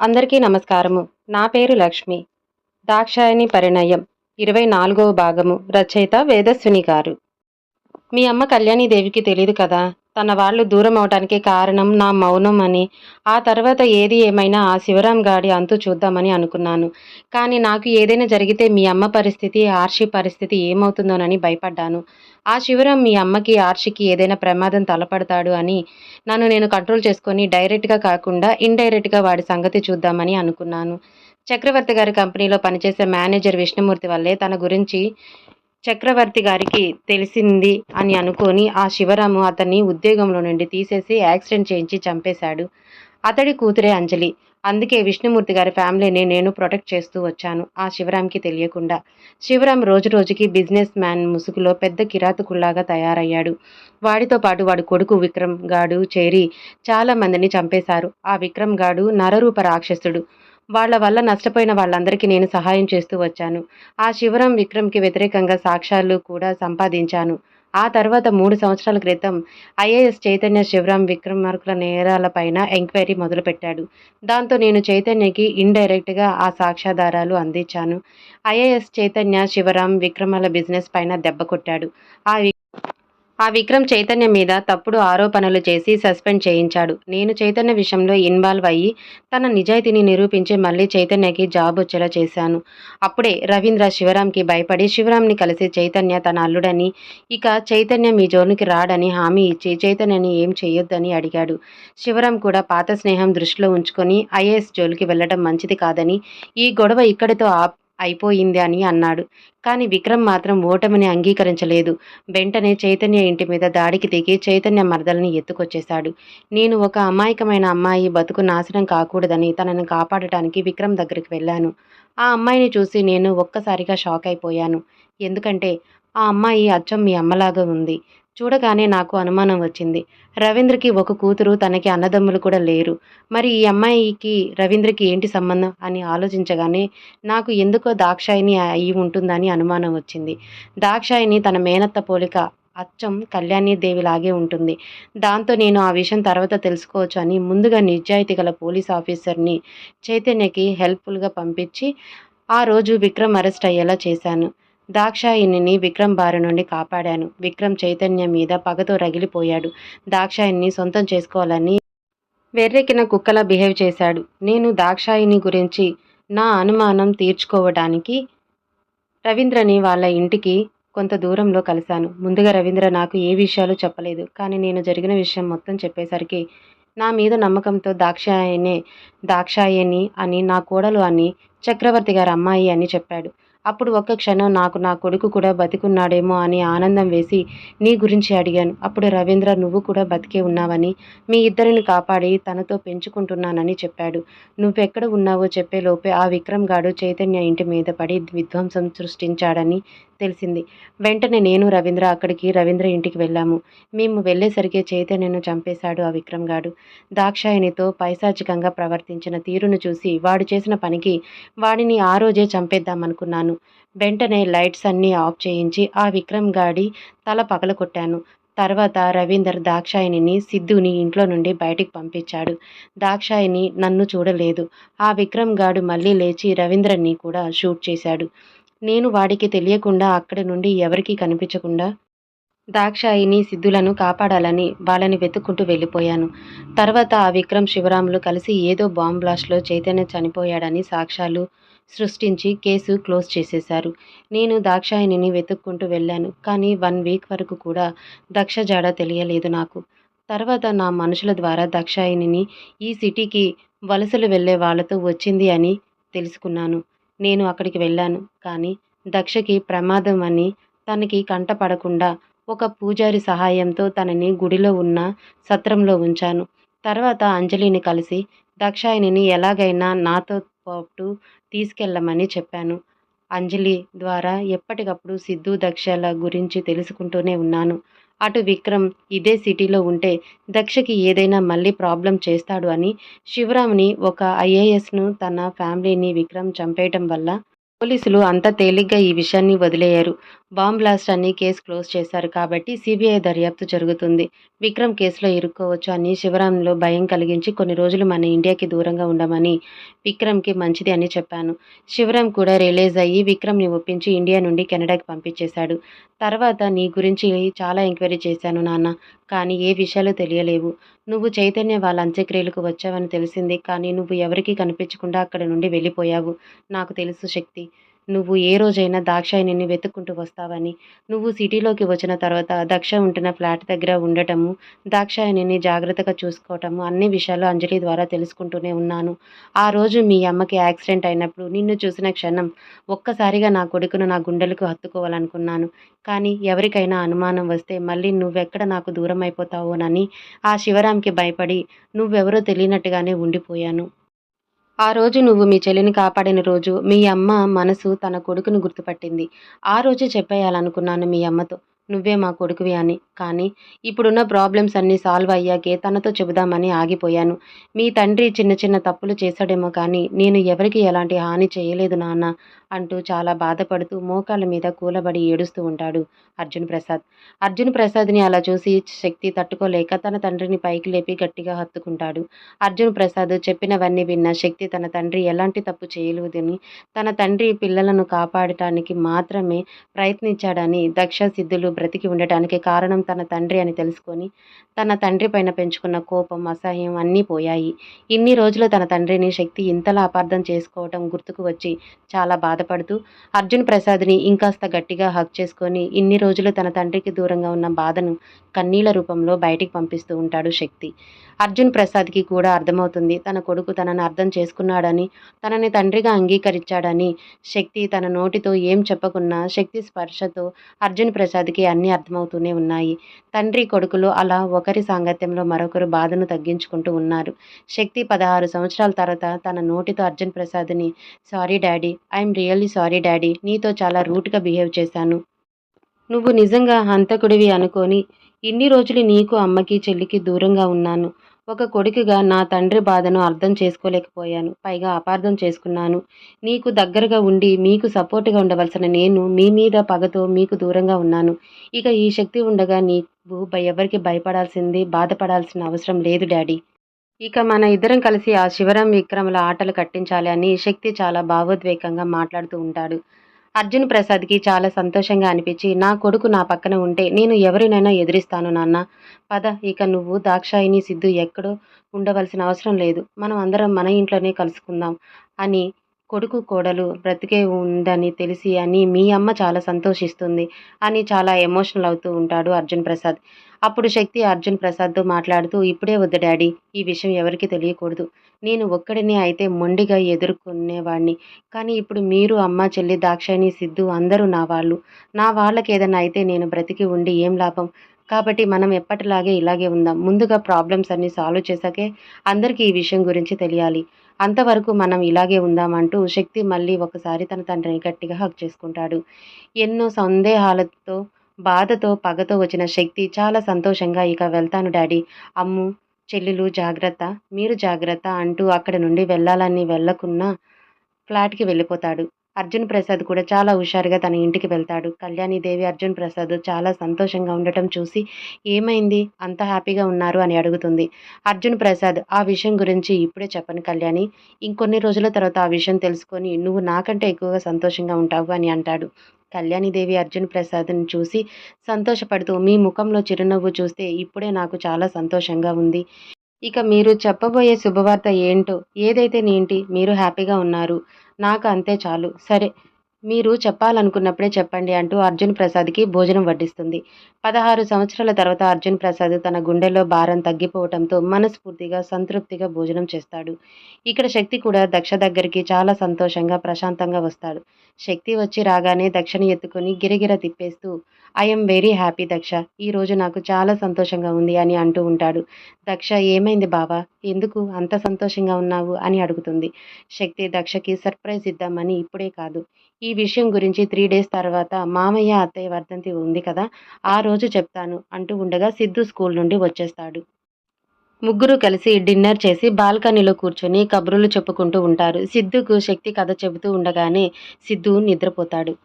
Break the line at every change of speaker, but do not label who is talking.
అందరికీ నమస్కారము. నా పేరు లక్ష్మి. దాక్షాయణి పరిణయం. ఇరవై నాలుగవ భాగము. రచయిత వేదస్విని గారు. మీ అమ్మ కళ్యాణీదేవికి తెలియదు కదా? తన వాళ్ళు దూరం అవడానికి కారణం నా మౌనం అని. ఆ తర్వాత ఏది ఏమైనా ఆ శివరాం గాడి అంతు చూద్దామని అనుకున్నాను. కానీ నాకు ఏదైనా జరిగితే మీ అమ్మ పరిస్థితి ఆర్షి పరిస్థితి ఏమవుతుందోనని భయపడ్డాను. ఆ శివరాం మీ అమ్మకి ఆర్షికి ఏదైనా ప్రమాదం తలపడతాడు అని నన్ను నేను కంట్రోల్ చేసుకొని డైరెక్ట్గా కాకుండా ఇండైరెక్ట్గా వాడి సంగతి చూద్దామని అనుకున్నాను. చక్రవర్తి గారి కంపెనీలో పనిచేసే మేనేజర్ విష్ణుమూర్తి వల్లే తన గురించి చక్రవర్తి గారికి తెలిసింది అని అనుకొని ఆ శివరాము అతన్ని ఉద్యోగంలో నుండి తీసేసి యాక్సిడెంట్ చేయించి చంపేశాడు. అతడి కూతురే అంజలి. అందుకే విష్ణుమూర్తి గారి ఫ్యామిలీని నేను ప్రొటెక్ట్ చేస్తూ వచ్చాను ఆ శివరాంకి తెలియకుండా. శివరాం రోజు రోజుకి బిజినెస్ మ్యాన్ ముసుగులో పెద్ద కిరాతకుల్లాగా తయారయ్యాడు. వాడితో పాటు వాడు కొడుకు విక్రమ్ గాడు చేరి చాలా మందిని చంపేశారు. ఆ విక్రమ్ గాడు నరరూప రాక్షసుడు. వాళ్ళ వల్ల నష్టపోయిన వాళ్ళందరికీ నేను సహాయం చేస్తూ వచ్చాను. ఆ శివరాం విక్రమ్కి వ్యతిరేకంగా సాక్ష్యాలు కూడా సంపాదించాను. ఆ తర్వాత మూడు సంవత్సరాల క్రితం ఐఏఎస్ చైతన్య శివరాం విక్రమార్కుల నేరాలపైన ఎంక్వైరీ మొదలుపెట్టాడు. దాంతో నేను చైతన్యకి ఇండైరెక్ట్గా ఆ సాక్ష్యాధారాలు అందించాను. ఐఏఎస్ చైతన్య శివరాం విక్రమాల బిజినెస్ పైన దెబ్బ కొట్టాడు. ఆ వి- ఆ విక్రమ్ చైతన్య మీద తప్పుడు ఆరోపణలు చేసి సస్పెండ్ చేయించాడు. నేను చైతన్య విషయంలో ఇన్వాల్వ్ అయ్యి తన నిజాయితీని నిరూపించి మళ్ళీ చైతన్యకి జాబ్ వచ్చేలా చేశాను. అప్పుడే రవీంద్ర శివరాంకి భయపడి శివరాంని కలిసి చైతన్య తన అల్లుడని ఇక చైతన్య మీ జోన్కి రాడని హామీ ఇచ్చి చైతన్యని ఏం చేయొద్దని అడిగాడు. శివరాం కూడా పాత స్నేహం దృష్టిలో ఉంచుకొని ఐఏఎస్ జోలికి వెళ్ళడం మంచిది కాదని ఈ గొడవ ఇక్కడితో ఆప్ అయిపోయింది అని అన్నాడు. కానీ విక్రమ్ మాత్రం ఓటమిని అంగీకరించలేదు. వెంటనే చైతన్య ఇంటి మీద దాడికి దిగి చైతన్య మరదల్ని ఎత్తుకొచ్చేశాడు. నేను ఒక అమాయకమైన అమ్మాయి బతుకు నాశనం కాకూడదని తనను కాపాడటానికి విక్రమ్ దగ్గరికి వెళ్ళాను. ఆ అమ్మాయిని చూసి నేను ఒక్కసారిగా షాక్ అయిపోయాను. ఎందుకంటే ఆ అమ్మాయి అచ్చం మీ అమ్మలాగా ఉంది. చూడగానే నాకు అనుమానం వచ్చింది. రవీంద్రకి ఒక కూతురు తనకి అన్నదమ్ములు కూడా లేరు. మరి ఈ అమ్మాయికి రవీంద్రకి ఏంటి సంబంధం అని ఆలోచించగానే నాకు ఎందుకో దాక్షాయిని అయి ఉంటుందని అనుమానం వచ్చింది. దాక్షాయిని తన మేనత్త పోలిక అచ్చం కళ్యాణి దేవిలాగే ఉంటుంది. దాంతో నేను ఆ విషయం తర్వాత తెలుసుకోవచ్చు అని ముందుగా నిజాయితీ గల పోలీస్ ఆఫీసర్ని చైతన్యకి హెల్ప్ఫుల్గా పంపించి ఆ రోజు విక్రమ్ అరెస్ట్ అయ్యేలా చేశాను. దాక్షాయిని విక్రమ్ బారి నుండి కాపాడాను. విక్రమ్ చైతన్య మీద పగతో రగిలిపోయాడు. దాక్షాయిని సొంతం చేసుకోవాలని వెర్రెక్కిన కుక్కలా బిహేవ్ చేశాడు. నేను దాక్షాయిని గురించి నా అనుమానం తీర్చుకోవడానికి రవీంద్రని వాళ్ళ ఇంటికి కొంత దూరంలో కలిశాను. ముందుగా రవీంద్ర నాకు ఏ విషయాలు చెప్పలేదు. కానీ నేను జరిగిన విషయం మొత్తం చెప్పేసరికి నా మీద నమ్మకంతో దాక్షాయనే దాక్షాయని అని నా కోడలు అని చక్రవర్తి గారు అమ్మాయి అని చెప్పాడు. అప్పుడు ఒక్క క్షణం నాకు నా కొడుకు కూడా బతికున్నాడేమో అని ఆనందం వేసి నీ గురించి అడిగాను. అప్పుడు రవీంద్ర నువ్వు కూడా బతికే ఉన్నావని మీ ఇద్దరిని కాపాడి తనతో పెంచుకుంటున్నానని చెప్పాడు. నువ్వెక్కడ ఉన్నావో చెప్పే లోపే ఆ విక్రమ్ గాడు చైతన్య ఇంటి మీద పడి విధ్వంసం సృష్టించాడని తెలిసింది. వెంటనే నేను రవీంద్ర అక్కడికి రవీంద్ర ఇంటికి వెళ్ళాము. మేము వెళ్ళేసరికి చైతన్యను చంపేశాడు ఆ విక్రమ్ గాడు. దాక్షాయనితో పైశాచికంగా ప్రవర్తించిన తీరును చూసి వాడు చేసిన పనికి వాడిని ఆ రోజే చంపేద్దామనుకున్నాను. వెంటనే లైట్స్ అన్నీ ఆఫ్ చేయించి ఆ విక్రమ్ గాడి తల పగలకొట్టాను తర్వాత రవీందర్ దాక్షాయిని సిద్ధుని ఇంట్లో నుండి బయటికి పంపించాడు. దాక్షాయిని నన్ను చూడలేదు. ఆ విక్రమ్ గాడు మళ్ళీ లేచి రవీంద్రని కూడా షూట్ చేశాడు. నేను వాడికి తెలియకుండా అక్కడి నుండి ఎవరికీ కనిపించకుండా దాక్షాయిని సిద్ధులను కాపాడాలని వాళ్ళని వెతుక్కుంటూ వెళ్ళిపోయాను. తర్వాత ఆ విక్రమ్ శివరాములు కలిసి ఏదో బాంబ్ బ్లాస్ట్లో చైతన్య చనిపోయాడని సాక్ష్యాలు సృష్టించి కేసు క్లోజ్ చేసేశారు. నేను దాక్షాయణిని వెతుక్కుంటూ వెళ్ళాను. కానీ వన్ వీక్ వరకు కూడా దక్ష జాడ తెలియలేదు నాకు. తర్వాత నా మనుషుల ద్వారా దక్షాయణిని ఈ సిటీకి వలసలు వెళ్ళే వాళ్ళతో వచ్చింది అని తెలుసుకున్నాను. నేను అక్కడికి వెళ్ళాను. కానీ దక్షకి ప్రమాదం అని తనకి కంటపడకుండా ఒక పూజారి సహాయంతో తనని గుడిలో ఉన్న సత్రంలో ఉంచాను. తర్వాత అంజలిని కలిసి దక్షాయణిని ఎలాగైనా నాతో పాటు తీసుకెళ్ళమని చెప్పాను. అంజలి ద్వారా ఎప్పటికప్పుడు సిద్ధు దక్షల గురించి తెలుసుకుంటూనే ఉన్నాను. అటు విక్రమ్ ఇదే సిటీలో ఉంటే దక్షకి ఏదైనా మళ్ళీ ప్రాబ్లం చేస్తాడు అని శివరామ్ని ఒక ఐఏఎస్ను తన ఫ్యామిలీని విక్రమ్ చంపేయటం వల్ల పోలీసులు అంత తేలిగ్గా ఈ విషయాన్ని వదిలేయారు. బాంబ్ బ్లాస్ట్ అని కేసు క్లోజ్ చేశారు కాబట్టి సిబిఐ దర్యాప్తు జరుగుతుంది. విక్రమ్ కేసులో ఇరుక్కోవచ్చు అని శివరాంలో భయం కలిగించి కొన్ని రోజులు మన ఇండియాకి దూరంగా ఉండమని విక్రమ్కి మంచిది అని చెప్పాను. శివరాం కూడా రిలీజ్ అయ్యి విక్రమ్ని ఒప్పించి ఇండియా నుండి కెనడాకి పంపించేశాడు. తర్వాత నీ గురించి చాలా ఎంక్వైరీ చేశాను నాన్న కానీ ఏ విషయాలు తెలియలేవు. నువ్వు చైతన్య వాళ్ళ అంత్యక్రియలకు వచ్చావని తెలిసింది కానీ నువ్వు ఎవరికీ కనిపించకుండా అక్కడ నుండి వెళ్ళిపోయావు. నాకు తెలుసు శక్తి. నువ్వు ఏ రోజైనా దాక్షాయిని వెతుక్కుంటూ వస్తావని. నువ్వు సిటీలోకి వచ్చిన తర్వాత దక్ష ఉంటున్న ఫ్లాట్ దగ్గర ఉండటము దాక్షాయిని జాగ్రత్తగా చూసుకోవటము అన్ని విషయాలు అంజలి ద్వారా తెలుసుకుంటూనే ఉన్నాను. ఆ రోజు మీ అమ్మకి యాక్సిడెంట్ అయినప్పుడు నిన్ను చూసిన క్షణం ఒక్కసారిగా నా కొడుకును నా గుండెలకు హత్తుకోవాలనుకున్నాను. కానీ ఎవరికైనా అనుమానం వస్తే మళ్ళీ నువ్వెక్కడ నాకు దూరం అయిపోతావోనని ఆ శివరాంకి భయపడి నువ్వెవరో తెలియనట్టుగానే ఉండిపోయాను. ఆ రోజు నువ్వు మీ చెల్లిని కాపాడిన రోజు మీ అమ్మ మనసు తన కొడుకును గుర్తుపట్టింది. ఆ రోజు చెప్పేయాలనుకున్నాను మీ అమ్మతో. నువ్వే మా కొడుకువి అని. కానీ ఇప్పుడున్న ప్రాబ్లమ్స్ అన్నీ సాల్వ్ అయ్యాకే తనతో చెబుదామని ఆగిపోయాను. మీ తండ్రి చిన్న చిన్న తప్పులు చేశాడేమో కానీ నేను ఎవరికి ఎలాంటి హాని చేయలేదు నాన్న. అంటూ చాలా బాధపడుతూ మోకాళ్ళ మీద కూలబడి ఏడుస్తూ ఉంటాడు అర్జున్ ప్రసాద్. అర్జున్ ప్రసాద్ని అలా చూసి శక్తి తట్టుకోలేక తన తండ్రిని పైకి లేపి గట్టిగా హత్తుకుంటాడు. అర్జున్ ప్రసాద్ చెప్పినవన్నీ విన్న శక్తి తన తండ్రి ఎలాంటి తప్పు చేయలేదని తన తండ్రి పిల్లలను కాపాడటానికి మాత్రమే ప్రయత్నించాడని దక్ష సిద్ధులు బ్రతికి ఉండటానికి కారణం తన తండ్రి అని తెలుసుకొని తన తండ్రి పైన పెంచుకున్న కోపం అసహ్యం అన్నీ పోయాయి. ఇన్ని రోజులు తన తండ్రిని శక్తి ఇంతలా అపార్థం చేసుకోవటం గుర్తుకు వచ్చి చాలా బాధ బాధపడుతూ అర్జున్ ప్రసాద్ని ఇంకాస్త గట్టిగా హక్ చేసుకొని ఇన్ని రోజులు తన తండ్రికి దూరంగా ఉన్న బాధను కన్నీళ్ళ రూపంలో బయటికి పంపిస్తూ ఉంటాడు శక్తి. అర్జున్ ప్రసాద్కి కూడా అర్థమవుతుంది తన కొడుకు తనని అర్థం చేసుకున్నాడని తనని తండ్రిగా అంగీకరించాడని శక్తి తన నోటితో ఏం చెప్పకున్నా శక్తి స్పర్శతో అర్జున్ ప్రసాద్కి అన్నీ అర్థమవుతూనే ఉన్నాయి. తండ్రి కొడుకులు అలా ఒకరి సాంగత్యంలో మరొకరు బాధను తగ్గించుకుంటూ ఉన్నారు. శక్తి పదహారు సంవత్సరాల తర్వాత తన నోటితో Arjun ప్రసాద్ని sorry daddy I'm really sorry daddy. నీతో చాలా రూట్గా బిహేవ్ చేశాను. నువ్వు నిజంగా హంతకుడివి అనుకొని ఇన్ని రోజులు నీకు అమ్మకి చెల్లికి దూరంగా ఉన్నాను. ఒక కొడుకుగా నా తండ్రి బాధను అర్థం చేసుకోలేకపోయాను. పైగా అపార్థం చేసుకున్నాను. నీకు దగ్గరగా ఉండి మీకు సపోర్ట్గా ఉండవలసిన నేను మీ మీద పగతో మీకు దూరంగా ఉన్నాను. ఇక ఈ శక్తి ఉండగా నీకు ఎవరికి భయపడాల్సింది బాధపడాల్సిన అవసరం లేదు డాడీ. ఇక మన ఇద్దరం కలిసి ఆ శివరాం విక్రముల ఆటలు కట్టించాలి అని శక్తి చాలా భావోద్వేగంగా మాట్లాడుతూ ఉంటాడు. అర్జున్ ప్రసాద్కి చాలా సంతోషంగా అనిపించి నా కొడుకు నా పక్కన ఉంటే నేను ఎవరినైనా ఎదిరిస్తాను నాన్న. పద ఇక నువ్వు దాక్షాయిని సిద్ధు ఎక్కడో ఉండవలసిన అవసరం లేదు. మనం అందరం మన ఇంట్లోనే కలుసుకుందాం అని కొడుకు కోడలు బ్రతికే ఉందని తెలిసి అని మీ అమ్మ చాలా సంతోషిస్తుంది అని చాలా ఎమోషనల్ అవుతూ ఉంటాడు అర్జున్ ప్రసాద్. అప్పుడు శక్తి అర్జున్ ప్రసాద్తో మాట్లాడుతూ ఇప్పుడే వద్దు డాడీ ఈ విషయం ఎవరికి తెలియకూడదు. నేను ఒక్కడిని అయితే మొండిగా ఎదుర్కొనేవాడిని కానీ ఇప్పుడు మీరు అమ్మ చెల్లి దాక్షాయిని సిద్ధు అందరూ నా వాళ్ళు. నా వాళ్ళకి ఏదైనా అయితే నేను బ్రతికి ఉండి ఏం లాభం? కాబట్టి మనం ఎప్పటిలాగే ఇలాగే ఉందాం. ముందుగా ప్రాబ్లమ్స్ అన్ని సాల్వ్ చేశాకే అందరికీ ఈ విషయం గురించి తెలియాలి. అంతవరకు మనం ఇలాగే ఉందామంటూ శక్తి మళ్ళీ ఒకసారి తన తండ్రిని గట్టిగా హక్ చేసుకుంటాడు. ఎన్నో సందేహాలతో బాధతో పగతో వచ్చిన శక్తి చాలా సంతోషంగా ఇక వెళ్తాను డాడీ. అమ్ము చెల్లెలు జాగ్రత్త. మీరు జాగ్రత్త అంటూ అక్కడ నుండి వెళ్ళాలని వెళ్ళకున్నా ఫ్లాట్కి వెళ్ళిపోతాడు. అర్జున్ ప్రసాద్ కూడా చాలా హుషారుగా తన ఇంటికి వెళ్తాడు. కళ్యాణిదేవి అర్జున్ ప్రసాద్ చాలా సంతోషంగా ఉండటం చూసి ఏమైంది? అంత హ్యాపీగా ఉన్నారు అని అడుగుతుంది. అర్జున్ ప్రసాద్ ఆ విషయం గురించి ఇప్పుడే చెప్పను కళ్యాణి. ఇంకొన్ని రోజుల తర్వాత ఆ విషయం తెలుసుకొని నువ్వు నాకంటే ఎక్కువగా సంతోషంగా ఉంటావు అని అంటాడు. కళ్యాణిదేవి అర్జున్ ప్రసాద్ని చూసి సంతోషపడుతూ మీ ముఖంలో చిరునవ్వు చూస్తే ఇప్పుడే నాకు చాలా సంతోషంగా ఉంది. ఇక మీరు చెప్పబోయే శుభవార్త ఏంటో ఏదైతే నేంటి మీరు హ్యాపీగా ఉన్నారు నాకు అంతే చాలు. సరే మీరు చెప్పాలనుకున్నప్పుడే చెప్పండి అంటూ అర్జున్ ప్రసాద్కి భోజనం వడ్డిస్తుంది. పదహారు సంవత్సరాల తర్వాత అర్జున్ ప్రసాద్ తన గుండెల్లో భారం తగ్గిపోవడంతో మనస్ఫూర్తిగా సంతృప్తిగా భోజనం చేస్తాడు. ఇక్కడ శక్తి కూడా దక్ష దగ్గరికి చాలా సంతోషంగా ప్రశాంతంగా వస్తాడు. శక్తి వచ్చి రాగానే దక్షని ఎత్తుకొని గిరగిర తిప్పేస్తూ ఐఎమ్ వెరీ హ్యాపీ దక్ష ఈరోజు నాకు చాలా సంతోషంగా ఉంది అని అంటూ ఉంటాడు. దక్ష ఏమైంది బావా? ఎందుకు అంత సంతోషంగా ఉన్నావు అని అడుగుతుంది. శక్తి దక్షకి సర్ప్రైజ్ ఇద్దామని ఇప్పుడే కాదు. ఈ విషయం గురించి త్రీ డేస్ తర్వాత మామయ్య అత్తయ్య వర్ధంతి ఉంది కదా ఆ రోజు చెప్తాను అంటూ ఉండగా సిద్ధు స్కూల్ నుండి వచ్చేస్తాడు. ముగ్గురు కలిసి డిన్నర్ చేసి బాల్కనీలో కూర్చొని కబుర్లు చెప్పుకుంటూ ఉంటారు. సిద్ధుకు శక్తి కథ చెబుతూ ఉండగానే సిద్ధు నిద్రపోతాడు.